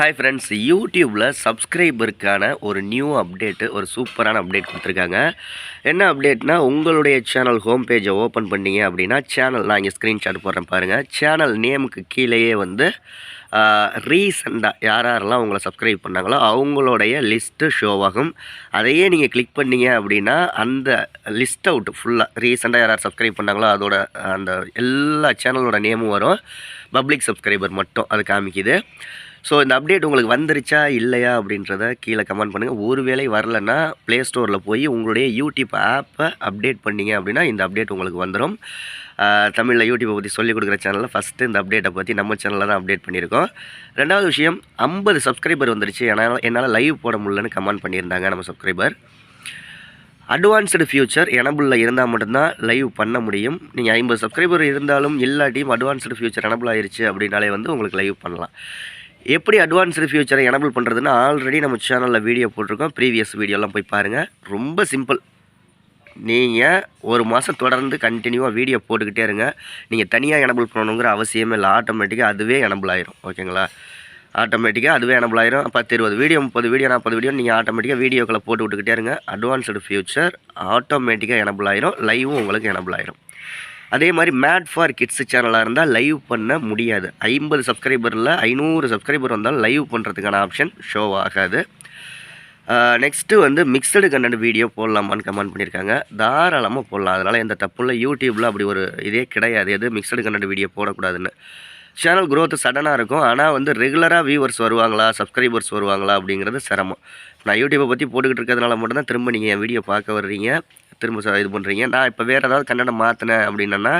Hi friends யூடியூப்பில் சப்ஸ்கிரைபருக்கான ஒரு new update ஒரு சூப்பரான அப்டேட் கொடுத்துருக்காங்க. என்ன அப்டேட்னா உங்களுடைய சேனல் ஹோம் பேஜை ஓப்பன் பண்ணீங்க அப்படின்னா சேனல் நான் இங்கே ஸ்க்ரீன்ஷாட் போடுறேன் பாருங்கள் சேனல் நேமுக்கு கீழேயே வந்து ரீசெண்டாக யார் யாரெல்லாம் உங்களை சப்ஸ்கிரைப் பண்ணாங்களோ அவங்களுடைய லிஸ்ட்டு ஷோவாகும் அதையே நீங்கள் கிளிக் பண்ணீங்க அப்படின்னா அந்த லிஸ்ட் அவுட் ஃபுல்லாக ரீசெண்டாக யார் யார் சப்ஸ்கிரைப் பண்ணாங்களோ அதோட அந்த எல்லா சேனலோட நேமும் வரும். பப்ளிக் சப்ஸ்கிரைபர் மட்டும் அது காமிக்குது. ஸோ இந்த அப்டேட் உங்களுக்கு வந்துருச்சா இல்லையா அப்படின்றத கீழே கமெண்ட் பண்ணுங்கள் ஒருவேளை வரலன்னா ப்ளே ஸ்டோரில் போய் உங்களுடைய யூடியூப் ஆப்பை அப்டேட் பண்ணீங்க அப்படின்னா இந்த அப்டேட் உங்களுக்கு வந்துடும் தமிழில் யூடியூப்பை பற்றி சொல்லிக் கொடுக்குற சேனலில் ஃபஸ்ட்டு இந்த அப்டேட்டை பற்றி நம்ம சேனலில் தான் அப்டேட் பண்ணியிருக்கோம். ரெண்டாவது விஷயம் ஐம்பது சப்ஸ்கிரைபர் வந்துருச்சு. என்னால் என்னால் லைவ் போட முடியலன்னு கமெண்ட் பண்ணியிருந்தாங்க நம்ம சப்ஸ்கிரைபர் அட்வான்ஸ்டு ஃபியூச்சர் எனபிளில் இருந்தால் மட்டும்தான் லைவ் பண்ண முடியும். நீங்கள் ஐம்பது சப்ஸ்கிரைபர் இருந்தாலும் இல்லாட்டியும் அட்வான்ஸ்டு ஃபியூச்சர் எனபிள் ஆயிடுச்சு அப்படின்னாலே வந்து உங்களுக்கு லைவ் பண்ணலாம். எப்படி அட்வான்ஸ்டு ஃபியூச்சரை எனபிள் பண்ணுறதுன்னு ஆல்ரெடி நம்ம சேனலில் வீடியோ போட்டிருக்கோம். ப்ரீவியஸ் வீடியோலாம் போய் பாருங்கள் ரொம்ப சிம்பிள் நீங்கள் ஒரு மாதம் தொடர்ந்து கண்டினியூவாக வீடியோ போட்டுக்கிட்டே இருங்க. நீங்கள் தனியாக எனபிள் பண்ணணுங்கிற அவசியமே இல்லை. ஆட்டோமேட்டிக்காக அதுவே எனபிள் ஆயிரும். ஓகேங்களா ஆட்டோமேட்டிக்காக அதுவே எனபிள் ஆயிரும். பத்து இருபது வீடியோ முப்பது வீடியோ நாற்பது வீடியோ நீங்கள் ஆட்டோமேட்டிக்காக வீடியோக்களை போட்டு விட்டுக்கிட்டே இருங்க. அட்வான்ஸ்டு ஃபியூச்சர் ஆட்டோமேட்டிக்காக எனபிள் ஆயிரும். லைவும் உங்களுக்கு எனபிள் ஆயிரும். அதே மாதிரி மேட் ஃபார் கிட்ஸ் சேனலாக இருந்தால் லைவ் பண்ண முடியாது. ஐம்பது சப்ஸ்கிரைபரில் ஐநூறு சப்ஸ்கிரைபர் வந்தாலும் லைவ் பண்ணுறதுக்கான ஆப்ஷன் ஷோ ஆகாது. நெக்ஸ்ட்டு வந்து மிக்சடு கண்டென்ட் வீடியோ போடலாமான்னு கமெண்ட் பண்ணியிருக்காங்க தாராளமாக போடலாம். அதனால் எந்த தப்பும் இல்லை. யூடியூப்பில் அப்படி ஒரு இதே கிடையாது. எது மிக்சடு கண்டென்ட் வீடியோ போடக்கூடாதுன்னு. சேனல் growth சடனாக இருக்கும். ஆனால் வந்து ரெகுலராக வியூவர்ஸ் வருவாங்களா சப்ஸ்கிரைபர்ஸ் வருவாங்களா அப்படிங்கிறது சிரமம். நான் யூடியூப்பை பற்றி போட்டுக்கிட்டு இருக்கிறதுனால மட்டும்தான் திரும்ப நீங்கள் என் வீடியோ பார்க்க வர்றீங்க. திரும்ப இது பண்ணுறீங்க நான் இப்போ வேறு ஏதாவது கன்னடம் மாற்றினேன் அப்படின்னா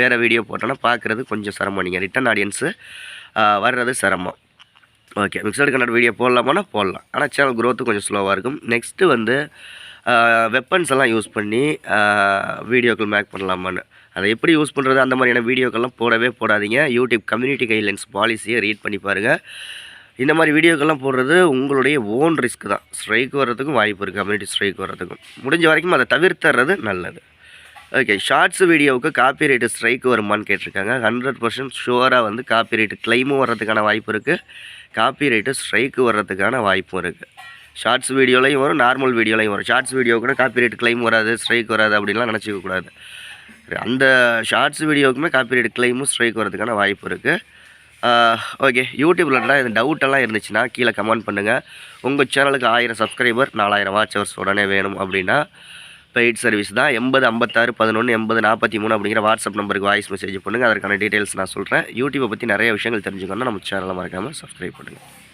வேறு வீடியோ போட்டேன்னா பார்க்குறது கொஞ்சம் சிரமம். நீங்கள் ரிட்டன் ஆடியன்ஸு வர்றது சிரமம். ஓகே மிக்சடு கன்னட வீடியோ போடலாமானா போடலாம். ஆனால் சேனல் க்ரோத்து கொஞ்சம் ஸ்லோவாக இருக்கும். நெக்ஸ்ட்டு வந்து வெப்பன்ஸ் எல்லாம் யூஸ் பண்ணி வீடியோக்கள் மேக் பண்ணலாமான்னு. அதை எப்படி யூஸ் பண்ணுறது அந்த மாதிரியான வீடியோக்கெல்லாம் போடவே போடாதீங்க. யூடியூப் கம்யூனிட்டி கைட்லைன்ஸ் பாலிசியை ரீட் பண்ணி பாருங்கள் இந்த மாதிரி வீடியோக்கெல்லாம் போடுறது உங்களுடைய ஓன் ரிஸ்க் தான். ஸ்ட்ரைக் வர்றதுக்கும் வாய்ப்பு இருக்குது கம்யூனிட்டி ஸ்ட்ரைக் வர்றதுக்கும். முடிஞ்ச வரைக்கும் அதை தவிர்த்துறது நல்லது. ஓகே ஷார்ட்ஸ் வீடியோவுக்கு காப்பி ரைட்டு ஸ்ட்ரைக் வருமான்னு கேட்டிருக்காங்க. ஹண்ட்ரட் பர்சன்ட் ஷுவராக வந்து காப்பி ரைட்டு கிளைமும் வர்றதுக்கான வாய்ப்பு இருக்குது காப்பி ரைட்டு ஸ்ட்ரைக்கு வர்றதுக்கான வாய்ப்பும் இருக்குது ஷார்ட்ஸ் வீடியோலையும் வரும் நார்மல் வீடியோலையும் வரும். ஷார்ட்ஸ் வீடியோ கூட காப்பி ரைட் கிளைம் வராது ஸ்ட்ரைக் வராது அப்படின்லாம் நினச்சிக்க கூடாது. அந்த ஷார்ட்ஸ் வீடியோவுக்குமே காப்பி ரைட் கிளைமும் ஸ்ட்ரைக் வரதுக்கான வாய்ப்பு இருக்குது ஓகே யூடியூப்பில் இந்த டவுட்டெல்லாம் இருந்துச்சுன்னா கீழே கமெண்ட் பண்ணுங்கள் உங்கள் சேனலுக்கு ஆயிரம் சப்ஸ்கிரைபர் நாலாயிரம் வாட்ச் ஹவர்ஸ் உடனே வேணும் அப்படின்னா பெய்ட் சர்வீஸ் தான். எண்பது ஐம்பத்தாறு பதினொன்று எண்பது நாற்பத்தி மூணு அப்படிங்கிற வாட்ஸ்அப் நம்பருக்கு வாய்ஸ் மெசேஜ் பண்ணுங்கள் அதற்கான டீட்டெயில்ஸ் நான் சொல்கிறேன் யூடியூப்பை பற்றி நிறைய விஷயங்கள் தெரிஞ்சுக்கணும்னா நம்ம சேனலை மறக்காமல் சப்ஸ்கிரைப் பண்ணுங்கள்